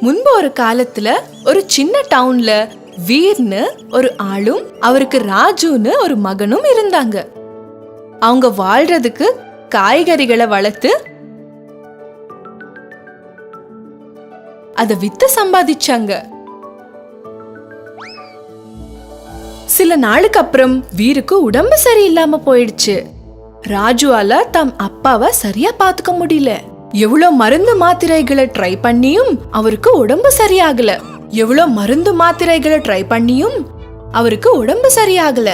முன்பு ஒரு காலத்துல ஒரு சின்ன டவுன்ல வீர்னு ஒரு ஆளும் அவருக்கு ராஜுன்னு ஒரு மகனும் இருந்தாங்க. அவங்க வாழ்றதுக்கு காய்கறிகளை வளர்த்து அதை வித்து சம்பாதிச்சாங்க. சில நாளுக்கு அப்புறம் வீருக்கு உடம்பு சரியில்லாம போயிடுச்சு. ராஜுவால தம் அப்பாவை சரியா பாத்துக்க முடியல. எவ்வளவு மருந்து மாத்திரைகளை ட்ரை பண்ணியும் அவருக்கு உடம்பு சரியாகல. எவ்வளவு மருந்து மாத்திரைகளை ட்ரை பண்ணியும் அவருக்கு உடம்பு சரியாகல.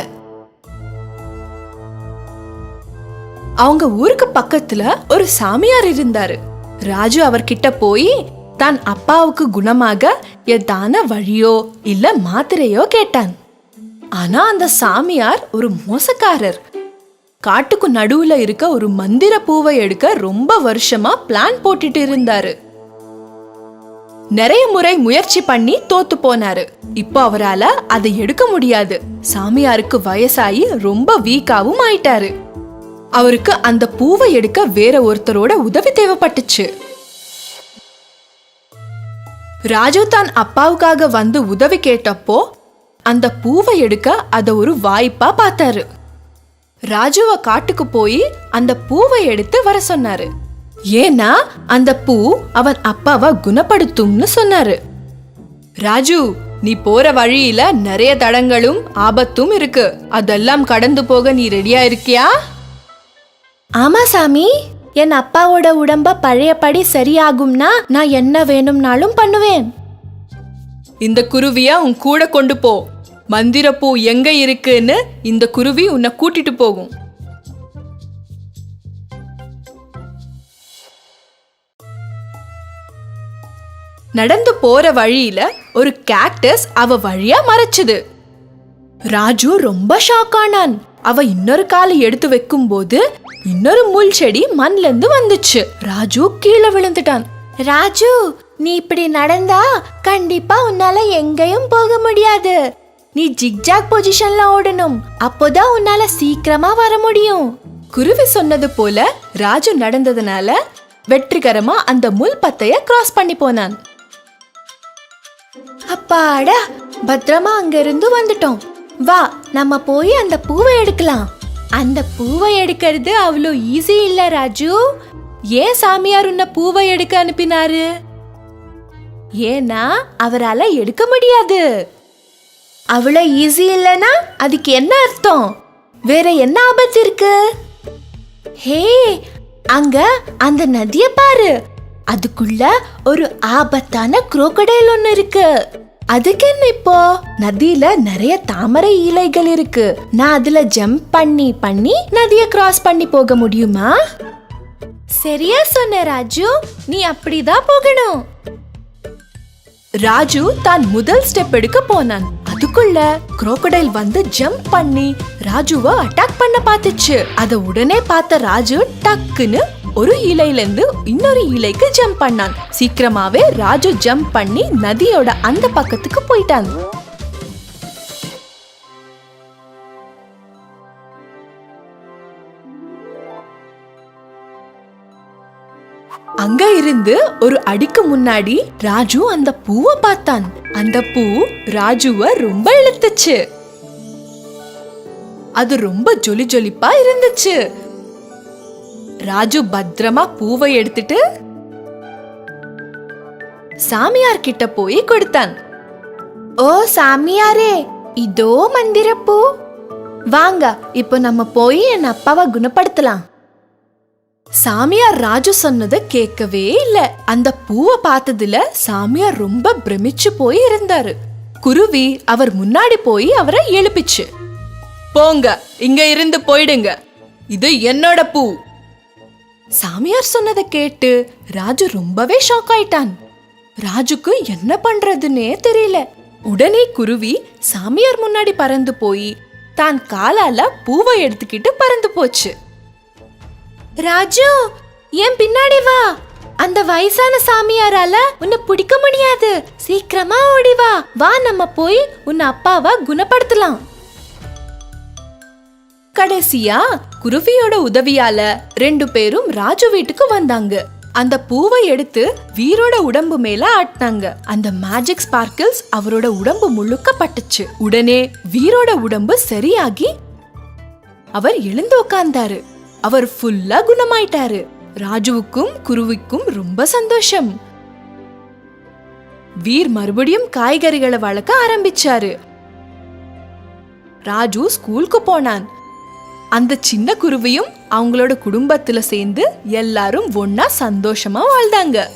அவங்க ஊருக்கு பக்கத்துல ஒரு சாமியார் இருந்தாரு. ராஜு அவர்கிட்ட போய் தான் அப்பாவுக்கு குணமாக ஏதான வழியோ இல்ல மாத்திரையோ கேட்டான். ஆனா அந்த சாமியார் ஒரு மோசக்காரர். காட்டுக்கு நடுவுல இருக்க ஒரு மந்திர பூவை எடுக்க ரொம்ப வருஷமா பிளான் போட்டுட்டு இருந்தாரு. நிறைய முறை முயற்சி பண்ணி தோத்து போனாரு. இப்போ அவரால அதை எடுக்க முடியாது. சாமியாருக்கு வயசாகி ரொம்ப வீக்காவும் ஆயிட்டாரு. அவருக்கு அந்த பூவை எடுக்க வேற ஒருத்தரோட உதவி தேவைப்பட்டுச்சு. ராஜு தான் அப்பாவுக்காக வந்து உதவி கேட்டப்போ அந்த பூவை எடுக்க அத ஒரு வாய்ப்பா பார்த்தாரு. ராஜுவ காட்டுக்கு போய் அந்த பூவை எடுத்து வர சொன்னாரு. ஏன்னா அந்த பூ அவன் அப்பாவை குணப்படுத்தும்னு சொன்னாரு. ராஜு நீ போற வழியில நிறைய தடங்களும் ஆபத்தும் இருக்கு. அதெல்லாம் கடந்து போக நீ ரெடியா இருக்கியா? ஆமா சாமி. என் அப்பாவோட உடம்ப பழையபடி சரியாகும்னா நான் என்ன வேணும்னாலும் பண்ணுவேன். இந்த குருவிய உன் கூட கொண்டு போ. மந்திரப்பூ எங்க இருக்குன்னு இந்த குருவி உன்னை கூட்டிட்டு போகும். நடந்து போற வழியில ஒரு கேக்டஸ் அவ வழியா மறைச்சது. ராஜு ரொம்ப ஷாக் ஆனான். அவ இன்னொரு காலை எடுத்து வைக்கும் போது இன்னொரு முள் செடி மண்ல இருந்து வந்துச்சு. ராஜு கீழே விழுந்துட்டான். ராஜு நீ இப்படி நடந்தா கண்டிப்பா உன்னால எங்கேயும் போக முடியாது. நீ ஜிக்ஜாக் பொசிஷன்ல ஓடணும். அப்போதான் உன்னால சீக்கிரமா வர முடியும். குருவி சொன்னது போல ராஜு நடந்ததுனால வெற்றிகரமா அந்த முள் பத்தைய கிராஸ் பண்ணி போனான். அப்பாடா பத்திரமா அங்க இருந்து வந்துட்டோம். வா நம்ம போய் அந்த பூவை எடுக்கலாம். அந்த பூவை எடுக்கிறது அவ்வளோ ஈஸி இல்ல ராஜு. ஏன் சாமியார் உன்னை பூவை எடுக்க அனுப்பினாரு? ஏன்னா அவரால எடுக்க முடியாது. அவ்வளோ ஈஸி இல்லைனா அதுக்கு என்ன அர்த்தம்? வேற என்ன ஆபத்து இருக்கு? ஹே அங்க அந்த நதிய பாரு. அதுக்குள்ள ஒரு ஆபத்தான குரோக்கடைல் ஒன்னு இருக்கு. அதுக்கு என்ன இப்போ? நதியில நிறைய தாமரை இலைகள் இருக்கு. நான் அதுல ஜம்ப் பண்ணி பண்ணி நதியை கிராஸ் பண்ணி போக முடியுமா? சரியா சொன்ன ராஜு. நீ அப்படிதான் போகணும். ராஜு தான் முதல் ஸ்டெப் எடுக்க போனான். அதுக்குள்ள குரோக்கடைல் வந்து ஜம்ப் பண்ணி ராஜுவ அட்டாக் பண்ண பார்த்துச்சு. அத உடனே பார்த்த ராஜு டக்குன்னு ஒரு இலையில இருந்து இன்னொரு இலைக்கு ஜம்ப் பண்ணான். சீக்கிரமாவே ராஜு ஜம்ப் பண்ணி நதியோட அந்த பக்கத்துக்கு போயிட்டான் அங்க இருந்து ஒரு அடிக்கு முன்னாடி ராஜு அந்த பூவை பார்த்தான். அந்த பூ ராஜுவ ரொம்ப இழுத்துச்சு. அது ரொம்ப ஜொலி ஜொலிப்பா இருந்துச்சு. ராஜு பத்திரமா பூவை எடுத்துட்டு சாமியார் கிட்ட போய் கொடுத்தான். ஓ சாமியாரே இதோ மந்திரப்பூ. வாங்க இப்போ நம்ம போய் என் அப்பாவை குணப்படுத்தலாம். சாமியார் ராஜு சொன்னதை கேட்கவே இல்ல. அந்த பூவை பார்த்ததுல சாமியார் ரொம்ப பிரமிச்சு போய் இருந்தாரு. குருவி அவர் முன்னாடி போய் அவரை எழுப்பிச்சு. போங்க இங்க இருந்து போயிடுங்க. இது என்னோட பூ. சாமியார் சொன்னதை கேட்டு ராஜு ரொம்பவே ஷாக் ஆயிட்டான். ராஜுக்கு என்ன பண்றதுன்னே தெரியல. உடனே குருவி சாமியார் முன்னாடி பறந்து போய் தான் காலால பூவை எடுத்துக்கிட்டு பறந்து போச்சு. ராஜு ஏன் பின்னாடி வா. அந்த வயசான சாமியாரால உன்னை பிடிக்க முடியாது. சீக்கிரமா ஓடி வா. வா நம்ம போய் உன் அப்பாவை குணப்படுத்தலாம். கடைசியா குருவியோட உதவியால ரெண்டு பேரும் ராஜு வீட்டுக்கு வந்தாங்க. அந்த பூவை எடுத்து வீரோட உடம்பு மேல ஆட்டினாங்க. அந்த மேஜிக் ஸ்பார்க்கிள்ஸ் அவரோட உடம்பு முழுக்க பட்டுச்சு. உடனே வீரோட உடம்பு சரியாகி அவர் எழுந்து உட்கார்ந்தாரு அவர் ஃபுல்லா குணமாயிட்டாரு. ராஜுவுக்கும் குருவிக்கும் ரொம்ப சந்தோஷம். வீர் மறுபடியும் காய்கறிகளை வளர்க்க ஆரம்பிச்சாரு. ராஜு ஸ்கூலுக்கு போனான். அந்த சின்ன குருவியும் அவங்களோட குடும்பத்துல சேர்ந்து எல்லாரும் ஒன்னா சந்தோஷமா வாழ்ந்தாங்க.